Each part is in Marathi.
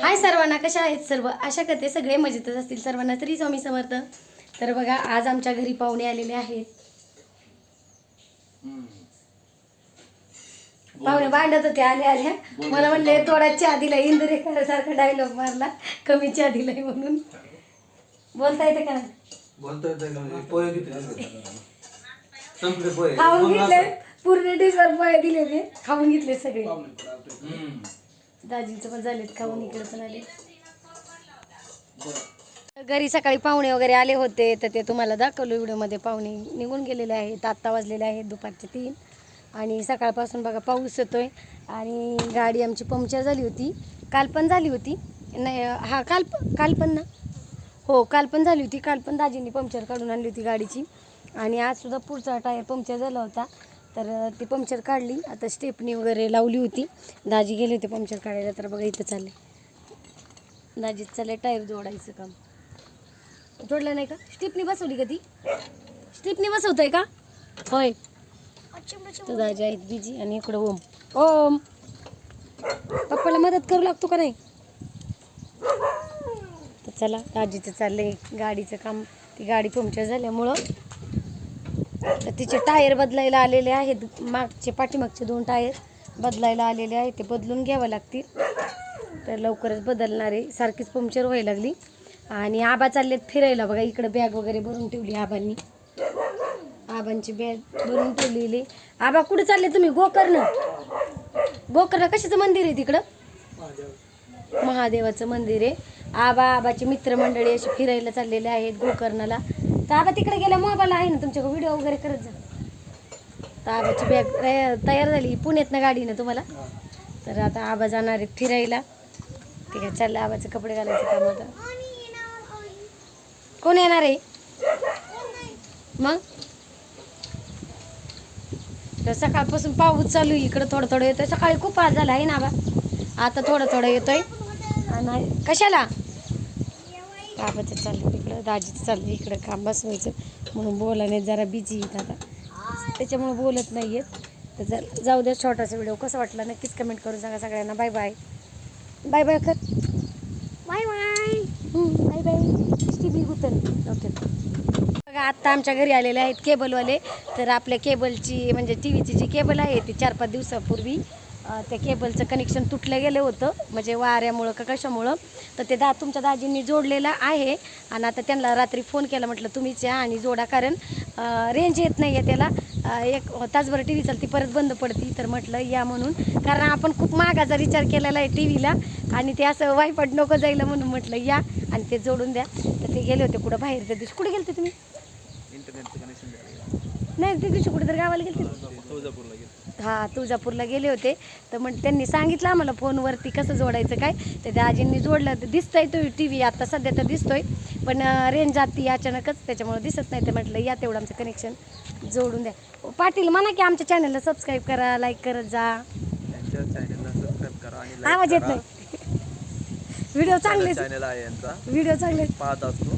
हाय सर्वांना कशा आहेत सर्व? आशा करते सगळे मजेतच असतील. सर्वांना तरी स्वामी समर्थ. तर बघा आज आमच्या घरी पाहुणे आलेले आहेत. पाहुणे भांडत होते आले आल्या. मला म्हणले थोडा चहा दिला इंदुरे सारखा डायलॉग मारला. कमी चहा दिलाय म्हणून. बोलता येते का? येतं खाऊन घेतले. वाजता. पूर्ण डिशवर पोहे दिले ते खाऊन घेतले सगळे. दाजींचं पण झालेत खाऊन इकडे पण आले घरी सकाळी पाहुणे वगैरे आले होते तर ते तुम्हाला दाखवलं व्हिडिओमध्ये. पाहुणे निघून गेलेले आहेत आत्ता वाजलेले आहेत दुपारचे तीन. आणि सकाळपासून बघा पाऊस येतोय. आणि गाडी आमची पंक्चर झाली होती. काल पण झाली होती. नाही हा काल काल पण ना? हो काल पण झाली होती. काल पण दाजींनी पंक्चर काढून आणली होती गाडीची. आणि आज सुद्धा पुढचा टायर पंक्चर झाला होता. तर ती पंक्चर काढली. आता स्टेपनी वगैरे लावली होती. दाजी गेले होते पंक्चर काढायला तर बघा इथं चालले दाजीत चालले टायर जोडायचं काम. जोडलं नाही का? स्टिपनी बसवली का ती? स्टिपनी बसवतोय का? होय. तर दाजी आहेत बिजी आणि इकडं ओम. ओम! पप्पाला मदत करू लागतो का नाही? तर चला दाजीचं चाललंय. गाडीचं काम ती गाडी पंक्चर झाल्यामुळं तर तिचे टायर बदलायला आलेले आहेत. मागचे पाठीमागचे दोन टायर बदलायला आलेले आहेत. ते बदलून घ्यावं लागतील. तर लवकरच बदलणार आहे सारखीच पंक्चर व्हायला लागली. आणि आबा चाललेत फिरायला. बघा इकडं बॅग वगैरे भरून ठेवली आबांनी. आबांची बॅग भरून ठेवलेली. आबा कुठे चालले तुम्ही? गोकर्ण. गोकर्ण कशाचं मंदिर आहे तिकडं? महादेवाचं मंदिर आहे. आबा आबाची मित्रमंडळी अशी फिरायला चाललेले आहेत गोकर्णाला. तर आबा तिकडे गेल्या मोबाईल आहे ना तुमच्याकडे व्हिडिओ वगैरे करत जा. तर आबाची बॅग तयार झाली पुण्यात ना गाडीनं तुम्हाला. तर आता आबा जाणार आहे फिरायला. ठीक आहे चाललं आबाचे कपडे घालायचे काम आता कोण येणार आहे? मग? तर सकाळपासून पाऊस चालू आहे इकडं थोडं थोडं येतोय. सकाळी खूप पाऊस झाला आहे ना बा आता थोडं थोडं येतोय. आणि कशाला? बाबाचं चालू दाजीचं चाललं इकडं काम बसवायचं. म्हणून बोलाने जरा बिझी आहेत आता. त्याच्यामुळे बोलत नाही आहेत तर जा- जाऊ द्या छोटासा व्हिडिओ कसा वाटला नक्कीच कमेंट करून सांगा सगळ्यांना. बाय बाय बाय बाय कर. बाय बाय बाय बाय स्टीबी गुतन. ओके बघा आत्ता आमच्या घरी आलेले आहेत केबलवाले तर आपल्या केबलची म्हणजे टी व्हीची जी केबल आहे ती चार पाच दिवसापूर्वी त्या केबलचं कनेक्शन तुटलं गेलं होतं. म्हणजे वाऱ्यामुळं का कशामुळं. तर ते दा तुमच्या दाजींनी जोडलेलं आहे. आणि आता त्यांना रात्री फोन केला म्हटलं तुम्हीच या आणि जोडा. कारण रेंज येत नाही आहे त्याला एक तासभर टी व्ही चालती परत बंद पडती. तर म्हटलं या म्हणून. कारण आपण खूप महागाचा विचार केलेला आहे टी व्हीला आणि ते असं वायपट नको जायला म्हणून म्हटलं या. आणि ते जोडून द्या. तर ते गेले होते कुठं बाहेर त्या दिवशी. कुठे गेले होते तुम्ही इंटरनेटचं कनेक्शन नाही त्या दिवशी कुठे तर गावाला गेले तुळजापूरला गेलो हा तुळजापूरला गेले होते. तर मग त्यांनी सांगितलं आम्हाला फोनवरती कसं जोडायचं काय. तर त्या आजींनी जोडलं. तर दिसतंय तो टी व्ही आता सध्या तर दिसतोय. पण रेंज जाती अचानकच त्याच्यामुळे दिसत नाही. तर म्हटलं या तेवढं आमचं कनेक्शन जोडून द्या. पाटील म्हणा की आमच्या चॅनलला सबस्क्राईब करा लाईक करत जा. आवाज येत नाही. व्हिडिओ चांगले चॅनल आहे यांचा. व्हिडिओ चांगले. पाहत असतो.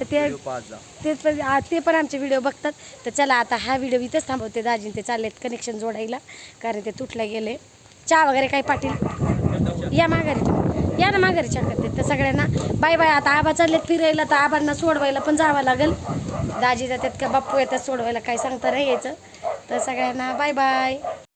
तर ते व्हिडिओ पाहत जा. ते पण आ- ते पण आमचे व्हिडिओ बघतात. तर चला आता हा व्हिडिओ इथंच थांबवते. दाजीन ते चाललेत कनेक्शन जोडायला. कारण ते तुटले गेले. चहा वगैरे काही पाटील या माघारी तुम्ही. या ना माघारी चहा करते तर सगळ्यांना बाय बाय. आता आबा चाललेत फिरायला. तर आबांना सोडवायला पण जावं लागेल. दाजी जातात का? बाप्पू येतात सोडवायला. काय सांगता नाही यायचं. तर सगळ्यांना बाय बाय.